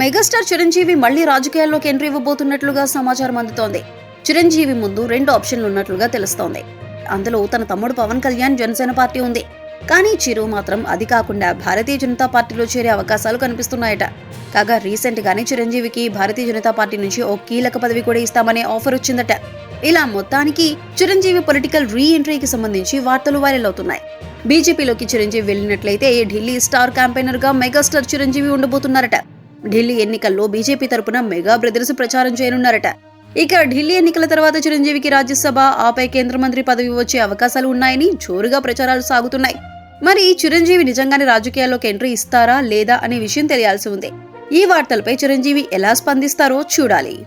Megastar Chiranjeevi మళ్ళీ రాజకీయాల్లోకి entry ఇవ్వబోతున్నట్లుగా సమాచారం అందుతోంది. చిరంజీవి ముందు రెండు ఆప్షన్లు ఉన్నట్లుగా తెలుస్తోంది. అందులో తన తమ్ముడు పవన్ కళ్యాణ్ జనసేన పార్టీ ఉంది. కానీ చిరు మాత్రం అది కాకుండా భారతీయ జనతా పార్టీలో చేరే అవకాశాలు కనిపిస్తున్నాయట. కాగా రీసెంట్ గానే చిరంజీవికి భారతీయ జనతా పార్టీ నుంచి ఓ కీలక పదవి కూడా ఇస్తామనే ఆఫర్ వచ్చిందట. ఇలా మొత్తానికి చిరంజీవి పొలిటికల్ రీ ఎంట్రీకి సంబంధించి వార్తలు వైరల్ అవుతున్నాయి. బీజేపీలోకి చిరంజీవి వెళ్ళినట్లయితే ఢిల్లీ స్టార్ క్యాంపెయినర్గా మెగాస్టార్ చిరంజీవి ఉండబోతున్నారట. ఢిల్లీ ఎన్నికల్లో బీజేపీ తరపున మెగా బ్రదర్స్ ప్రచారం చేయనున్నారట. ఇక ఢిల్లీ ఎన్నికల తర్వాత చిరంజీవికి రాజ్యసభ ఆపై కేంద్ర మంత్రి పదవి వచ్చే అవకాశాలు ఉన్నాయని జోరుగా ప్రచారాలు సాగుతున్నాయి. మరి చిరంజీవి నిజంగానే రాజకీయాల్లోకి ఎంట్రీ ఇస్తారా లేదా అనే విషయం తెలియాల్సి ఉంది. ఈ వార్తలపై చిరంజీవి ఎలా స్పందిస్తారో చూడాలి.